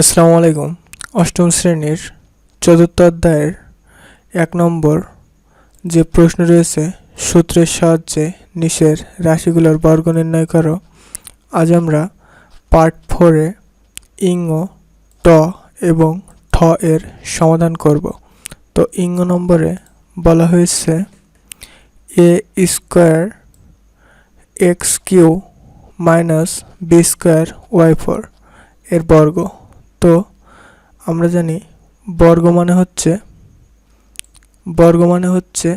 আসসালামু আলাইকুম। অষ্টম শ্রেণির চতুর্থ অধ্যায়ের এক নম্বর যে প্রশ্ন রয়েছে, সূত্রের সাহায্যে নিচের রাশিগুলোর বর্গ নির্ণয় করো। আজ আমরা পার্ট ফোরে ইঙ্গ ট এবং ঠ এর সমাধান করব। তো ইঙ্গ নম্বরে বলা হয়েছে, A square X Q minus B square Y four এর বর্গ। তো আমরা জানি বর্গ মানে হচ্ছে, বর্গ মানে হচ্ছে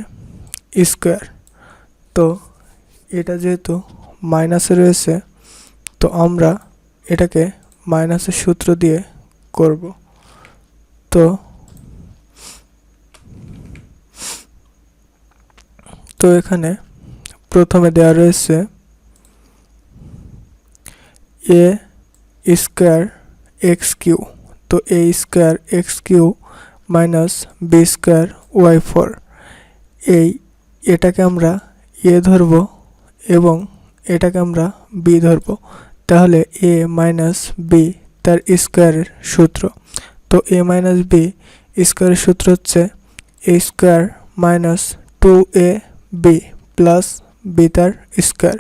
স্কোয়ার। তো এটা যেহেতু মাইনাসে রয়েছে, তো আমরা এটাকে মাইনাসের সূত্র দিয়ে করব। তো তো এখানে প্রথমে দেওয়া রয়েছে, এ স্কোয়ার এক্স কিউ তো A square X Q minus B square Y four এই এটাকে আমরা এ ধরব এবং এটাকে আমরা বি ধরব। তাহলে এ মাইনাস বি তার স্কোয়ারের সূত্র। তো এ মাইনাস বি স্কোয়ারের সূত্র হচ্ছে A square minus two A B plus B তার স্কোয়ার।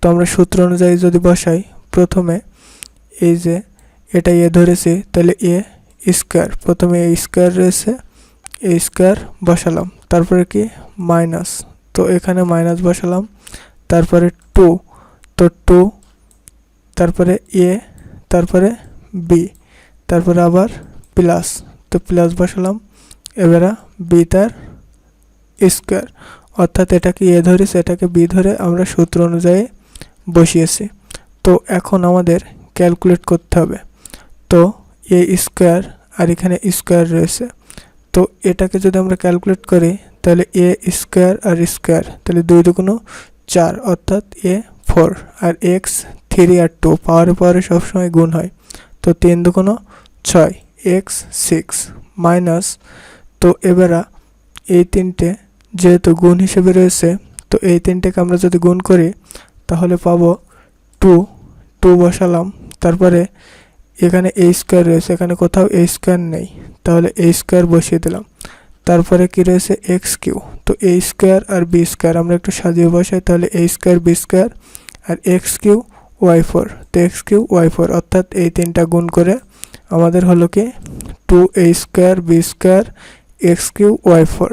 তো আমরা সূত্র অনুযায়ী যদি বসাই, প্রথমে এই যে এটা এ ধরেছি, তাহলে এ স্কোয়ার। প্রথমে এ স্কোয়ার রয়েছে, এ স্কোয়ার বসালাম। তারপরে কি? মাইনাস। তো এখানে মাইনাস বসালাম। তারপরে টু। তো টু, তারপরে এ, তারপরে বি, তারপরে আবার প্লাস। তো প্লাস বসালাম। এবারে বি তার স্কোয়ার। অর্থাৎ এটাকে এ ধরেছি? এটাকে বি ধরে আমরা সূত্র অনুযায়ী বসিয়েছি। তো এখন আমাদের ক্যালকুলেট করতে হবে। তো এ স্কোয়ার আর এখানে স্কোয়ার রয়েছে। তো এটাকে যদি আমরা ক্যালকুলেট করি, তাহলে এ স্কোয়ার আর স্কোয়ার, তাহলে দুই দুগুণ চার অর্থাৎ এ ফোর, আর এক্স থ্রি আর টু, পাওয়ারে পাওয়ারে সবসময় গুণ হয়। তো তিন দুগুণ ছয়, এক্স সিক্স মাইনাস, তো এবারা এই তিনটে যেহেতু গুণ হিসেবে রয়েছে, তো এই তিনটেকে আমরা যদি গুণ করি, তাহলে পাবো টু টু বসালাম, তারপরে এখানে এ স্কোয়ার রয়েছে, এখানে কোথাও এ স্কোয়ার নেই। তাহলে এ স্কোয়ার বসিয়ে দিলাম। তারপরে কি রয়েছে? X Q. তো এ স্কোয়ার আর বি স্কোয়ার আমরা একটু সাজিয়ে বসাই, তাহলে এ স্কোয়ার বি স্কোয়ার আর এক্স কিউ ওয়াই ফোর তো এক্স কিউ ওয়াই ফোর অর্থাৎ এই তিনটা গুণ করে আমাদের হলো কি? Two A square B square X Q Y four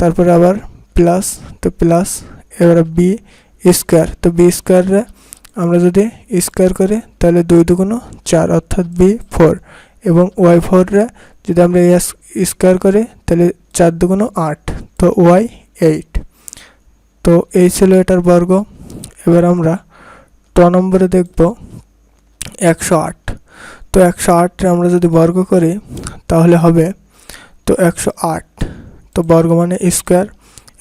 তারপরে আবার প্লাস তো প্লাস এবার বি স্কোয়ার তো বি স্কোয়ারে আমরা যদি স্কোয়ার করি তাহলে দুই দুগুণ চার অর্থাৎ বি ফোর এবং ওয়াই ফোরে যদি আমরা স্কোয়ার করি তাহলে চার দুগুণ আট, তো ওয়াই এইট তো এই ছিল এটার বর্গ। এবার আমরা ট নম্বরে দেখব একশো আট। তো একশো আটে আমরা যদি বর্গ করি তাহলে হবে তো একশো আট। তো বর্গ মানে স্কোয়ার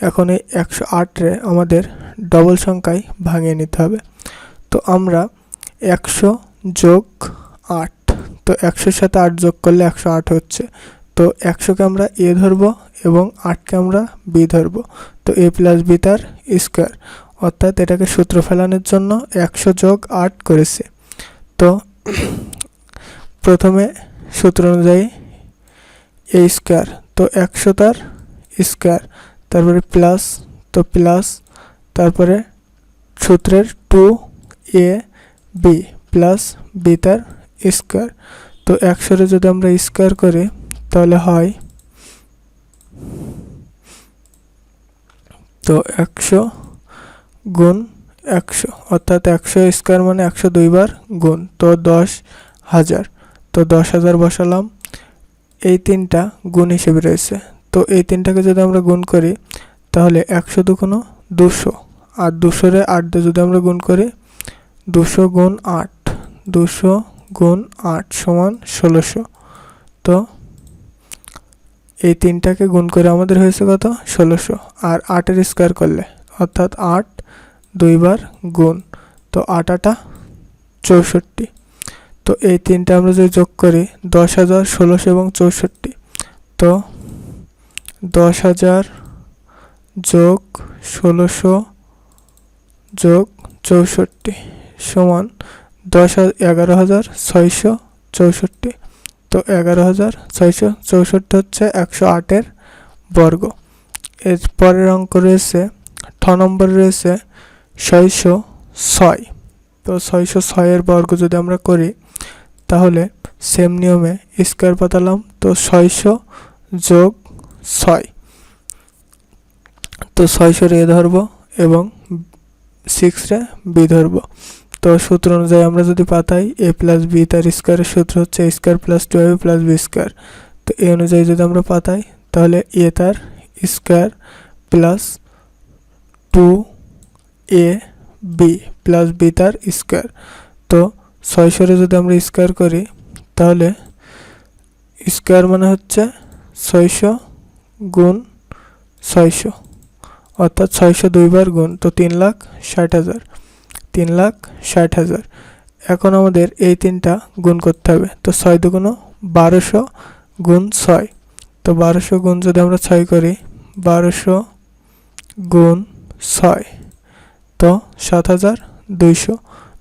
এখন এই একশো আটরে আমাদের ডবল সংখ্যায় ভাঙিয়ে নিতে হবে। তো আমরা একশো যোগ আট, তো একশোর সাথে আট যোগ করলে একশো আট হচ্ছে। তো একশোকে আমরা এ ধরবো এবং আটকে আমরা বি ধরবো। তো এ প্লাস বি তার স্কোয়ার। অর্থাৎ এটাকে সূত্র ফেলানোর জন্য একশো যোগ আট করেছে। তো প্রথমে সূত্র অনুযায়ী এ স্কোয়ার। তো একশো তার স্কোয়ার। তারপরে প্লাস, তো প্লাস। তারপরে সূত্রের two A, B plus B তার স্কোয়ার। তো একশোরে যদি আমরা স্কোয়ার করি, তাহলে হয় তো একশো গুণ একশো। অর্থাৎ একশো স্কোয়ার মানে একশো দুইবার গুণ। তো দশ হাজার। তো দশ হাজার বসালাম। এই তিনটা গুণ হিসেবে রয়েছে। তো এই তিনটাকে যদি আমরা গুণ করি, তাহলে একশো দুগুণ দুশো। আর দুশোরে আট যদি আমরা গুণ করি দুশো গুণ আট, দুশো গুণ আট সমান ষোলোশো। তো এই তিনটাকে গুণ করে আমাদের হয়েছে কত? ষোলোশো। আর আটের স্কোয়ার করলে, অর্থাৎ আট দুইবার গুণ। তো আট আটা চৌষট্টি। তো এই তিনটা আমরা যদি যোগ করি, দশ হাজার ষোলোশো এবং চৌষট্টি, তো দশ হাজার যোগ ষোলোশো যোগ চৌষট্টি। সমান দশ এগারো হাজার ছয়শো চৌষট্টি। তো এগারো হাজার ছয়শো চৌষট্টি হচ্ছে একশো আটের বর্গ। এর পরের অঙ্ক রয়েছে, ঠ নম্বর রয়েছে ছয়শো ছয়। তো ছয়শো ছয়ের বর্গ যদি আমরা করি, তাহলে সেম নিয়মে স্কোয়ার পাতালাম, তো ছয়শো যোগ ছয়। তো ছয়শোর এ ধরবো এবং সিক্সরে বি ধরবো। তো সূত্র অনুযায়ী আমরা যদি পাতাই এ প্লাস বি তার স্কোয়ারের সূত্র হচ্ছে square plus two A plus B square তো এই অনুযায়ী যদি আমরা পাতাই, তাহলে এ তার square plus two A B plus B তার স্কোয়ার তো ছয়শোরে যদি আমরা স্কোয়ার করি, তাহলে স্কোয়ার মানে হচ্ছে ছয়শো গুণ ছয়শো, অর্থাৎ ছয়শো দুইবার গুণ, তো তিন লাখ ষাট হাজার। তিন লাখ ষাট হাজার। এখন আমাদের এই তিনটা গুণ করতে হবে। তো ছয় দুগুণ বারোশো গুণ ছয়। তো বারোশো গুণ যদি আমরা ছয় করি, বারোশো গুণ ছয়, তো সাত হাজার দুইশো।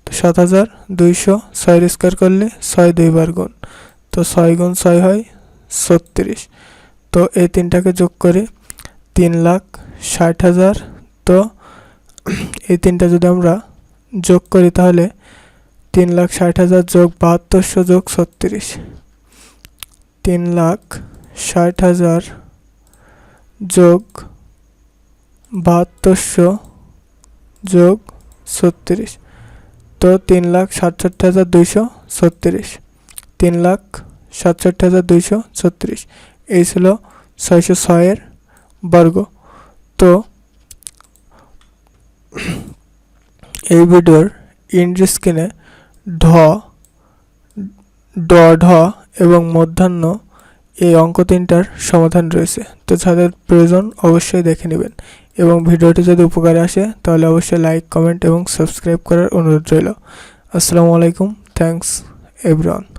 তো সাত হাজার দুইশো ছয়ের স্কোয়ার করলে ছয় দুইবার গুণ। তো ছয় গুণ ছয় হয় ছত্রিশ। তো এই তিনটাকে যোগ করে তিন লাখ ষাট হাজার। তো এই তিনটা যদি আমরা যোগ করি তাহলে তিন লাখ ষাট হাজার যোগ বাহাত্তরশো যোগ ছত্রিশ। তিন লাখ ষাট হাজার যোগ বাহাত্তরশো যোগ ছত্রিশ। তো তিন লাখ সাতষট্টি হাজার দুইশো ছত্রিশ। তিন লাখ সাতষট্টি হাজার দুইশো ছত্রিশ। এই ছিল ছয়শো ছয়ের বর্গ। তো এই ভিডিওর ইন্ড স্ক্রিনে ঢ, ড, ঢ এবং মধ্যাহ্ন এই অঙ্ক তিনটার সমাধান রয়েছে। তো যাদের প্রয়োজন অবশ্যই দেখে নেবেন এবং ভিডিওটি যদি উপকারে আসে তাহলে অবশ্যই লাইক কমেন্ট এবং সাবস্ক্রাইব করার অনুরোধ রইল। আসসালামু আলাইকুম থ্যাংকস এভরিওয়ান